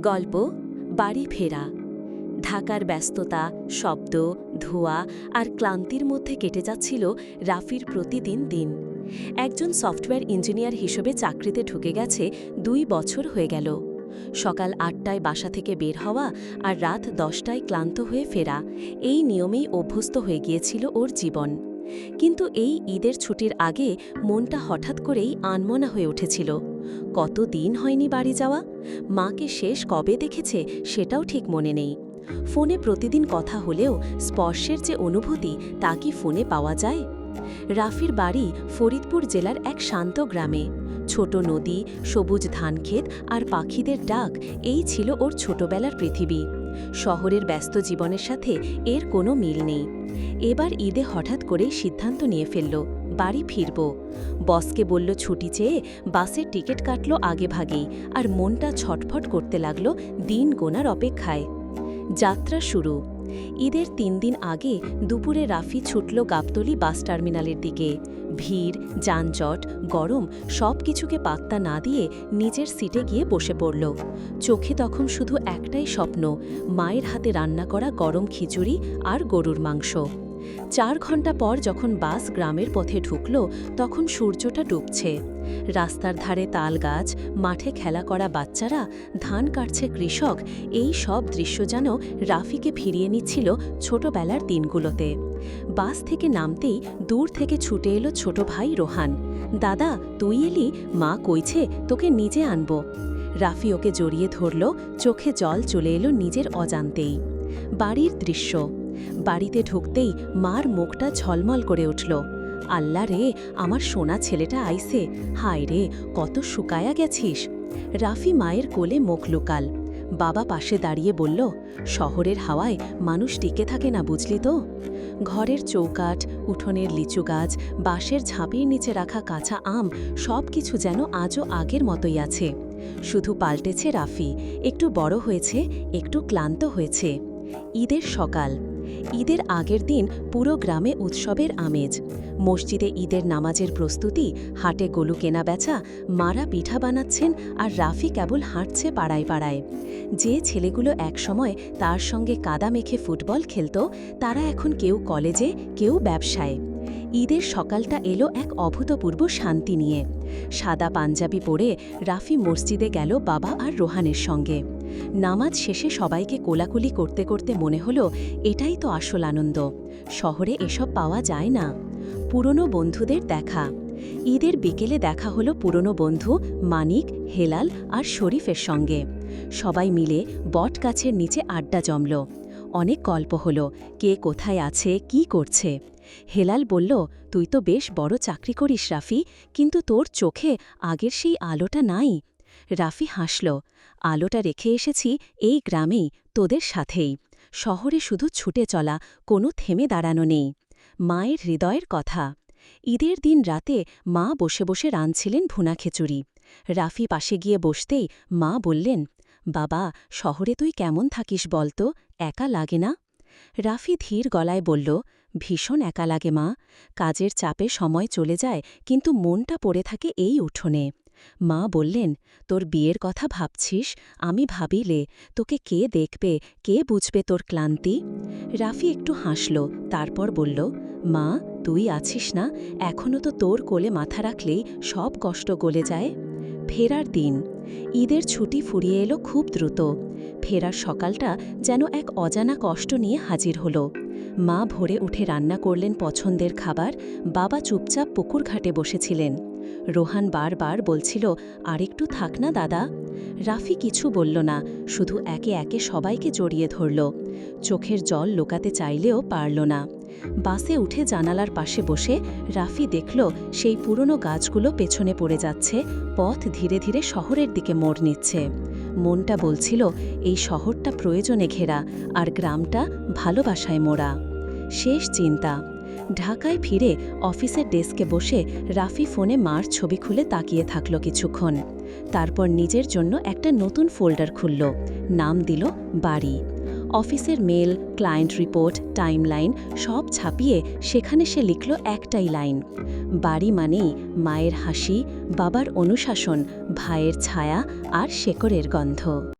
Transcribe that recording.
গল্প, বাড়ি ফেরা, ঢাকার ব্যস্ততা, শব্দ, ধোঁয়া আর ক্লান্তির মধ্যে কেটে যাচ্ছিল রাফির প্রতিদিন দিন। একজন সফটওয়্যার ইঞ্জিনিয়ার হিসেবে চাকরিতে ঢুকে গেছে দুই বছর হয়ে গেল। সকাল আটটায় বাসা থেকে বের হওয়া আর রাত দশটায় ক্লান্ত হয়ে ফেরা, এই নিয়মেই অভ্যস্ত হয়ে গিয়েছিল ওর জীবন। কিন্তু এই ঈদের ছুটির আগে মনটা হঠাৎ করেই আনমনা হয়ে উঠেছিল। কত দিন হয়নি বাড়ি যাওয়া? মাকে শেষ কবে দেখেছে সেটাও ঠিক মনে নেই। ফোনে প্রতিদিন কথা হলেও স্পর্শের যে অনুভূতি, তা কি ফোনে পাওয়া যায়? রাফির বাড়ি ফরিদপুর জেলার এক শান্ত গ্রামে। ছোট নদী, সবুজ ধানক্ষেত আর পাখিদের ডাক, এই ছিল ওর ছোটবেলার পৃথিবী। শহরের ব্যস্ত জীবনের সাথে এর কোনো মিল নেই। এবার ঈদে হঠাৎ করে সিদ্ধান্ত নিয়ে ফেলল, বাড়ি ফিরব। বসকে বলল ছুটি চেয়ে বাসের টিকিট কাটল আগে ভাগেই আর মনটা ছটফট করতে লাগল দিন গোনার অপেক্ষায়। যাত্রা শুরু। ঈদের তিন দিন আগে দুপুরে রাফি ছুটল গাবতলি বাস টার্মিনালের দিকে। ভিড়, যানজট, গরম সব কিছুকে পাত্তা না দিয়ে নিজের সিটে গিয়ে বসে পড়ল। চোখে তখন শুধু একটাই স্বপ্ন, মায়ের হাতে রান্না করা গরম খিচুড়ি আর গরুর মাংস। চার ঘণ্টা পর যখন বাস গ্রামের পথে ঢুকল, তখন সূর্যটা ডুবছে। রাস্তার ধারে তাল গাছ মাঠে খেলা করা বাচ্চারা, ধান কাটছে কৃষক, এই সব দৃশ্য যেন রাফিকে ফিরিয়ে নিচ্ছিল ছোটবেলার দিনগুলোতে। বাস থেকে নামতেই দূর থেকে ছুটে এলো ছোট ভাই রোহান। দাদা, তুই এলি? মা কইছে তোকে নিজে আনব। রাফি ওকে জড়িয়ে ধরল, চোখে জল চলে এলো নিজের অজান্তেই। বাড়ির দৃশ্য। বাড়িতে ঢুকতেই মার মুখটা ঝলমল করে উঠল। আল্লাহ রে, আমার সোনা ছেলেটা আইসে হায় রে, কত শুকায়া গেছিস। রাফি মায়ের কোলে মুখ লুকাল। বাবা পাশে দাঁড়িয়ে বলল, শহরের হাওয়ায় মানুষ টিকে থাকে না, বুঝলি তো? ঘরের চৌকাঠ, উঠোনের লিচু গাছ, বাঁশের ঝাঁপির নিচে রাখা কাঁচা আম, সব কিছু যেন আজও আগের মতোই আছে। শুধু পাল্টেছে রাফি, একটু বড় হয়েছে, একটু ক্লান্ত হয়েছে। ঈদের সকাল ঈদের আগের দিন পুরো গ্রামে উৎসবের আমেজ। মসজিদে ঈদের নামাজের প্রস্তুতি, হাটে গলু কেনা বেচা মারা পিঠা বানাচ্ছেন আর রাফি কেবল হাঁটছে পাড়ায় পাড়ায়। যে ছেলেগুলো একসময় তার সঙ্গে কাদা মেখে ফুটবল খেলত, তারা এখন কেউ কলেজে, কেউ ব্যবসায়। ঈদের সকালটা এলো এক অভূতপূর্ব শান্তি নিয়ে। সাদা পাঞ্জাবি পরে রাফি মসজিদে গেল বাবা আর রোহানের সঙ্গে। নামাজ শেষে সবাইকে কোলাকুলি করতে করতে মনে হলো, এটাই তো আসল আনন্দ। শহরে এসব পাওয়া যায় না। পুরনো বন্ধুদের দেখা। ঈদের বিকেলে দেখা হলো পুরনো বন্ধু মানিক, হেলাল আর শরীফের সঙ্গে। সবাই মিলে বট গাছের নিচে আড্ডা জমল। অনেক গল্প হলো, কে কোথায় আছে, কি করছে। হেলাল বলল, তুই তো বেশ বড় চাকরি করিস রাফি, কিন্তু তোর চোখে আগের সেই আলোটা নাই। রাফি হাসল, আলোটা রেখে এসেছি এই গ্রামেই, তোদের সাথেই। শহরে শুধু ছুটে চলা, কোনো থেমে দাঁড়ানো নেই। মায়ের হৃদয়ের কথা। ঈদের দিন রাতে মা বসে বসে রাঁধছিলেন ভুনা খিচুড়ি। রাফি পাশে গিয়ে বসতেই মা বললেন, বাবা, শহরে তুই কেমন থাকিস বলতো? একা লাগে না? রাফি ধীর গলায় বলল, ভীষণ একা লাগে মা। কাজের চাপে সময় চলে যায়, কিন্তু মনটা পড়ে থাকে এই উঠোনে। মা বললেন, তোর বিয়ের কথা ভাবছিস? আমি ভাবিলে তোকে কে দেখবে? কে বুঝবে তোর ক্লান্তি? রাফি একটু হাসল, তারপর বলল, মা, তুই আছিস না? এখনও তো তোর কোলে মাথা রাখলেই সব কষ্ট গলে যায়। ফেরার দিন, ঈদের ছুটি ফুরিয়ে এলো খুব দ্রুত। ফেরার সকালটা যেন এক অজানা কষ্ট নিয়ে হাজির হলো। মা ভোরে উঠে রান্না করলেন পছন্দের খাবার, বাবা চুপচাপ পুকুর ঘাটে বসেছিলেন। রোহান বারবার বলছিল, আরেকটু থাক না, দাদা। রাফি কিছু বলল না, শুধু একে একে সবাইকে জড়িয়ে ধরল। চোখের জল লোকাতে চাইলেও পারল না। বাসে উঠে জানালার পাশে বসে রাফি দেখল, সেই পুরনো গাছগুলো পেছনে পড়ে যাচ্ছে, পথ ধীরে ধীরে শহরের দিকে মোড় নিচ্ছে। মনটা বলছিল, এই শহরটা প্রয়োজনে ঘেরা, আর গ্রামটা ভালোবাসায় মোড়া। শেষ চিন্তা। ঢাকায় ফিরে অফিসের ডেস্কে বসে রাফি ফোনে মার ছবি খুলে তাকিয়ে থাকল কিছুক্ষণ। তারপর নিজের জন্য একটা নতুন ফোল্ডার খুলল। নাম দিল বাড়ি। অফিসের মেল, ক্লায়েন্ট রিপোর্ট, টাইমলাইন সব ছাপিয়ে সেখানে সে লিখল একটাই লাইন। বাড়ি মানেই মায়ের হাসি, বাবার অনুশাসন, ভাইয়ের ছায়া আর শেকড়ের গন্ধ।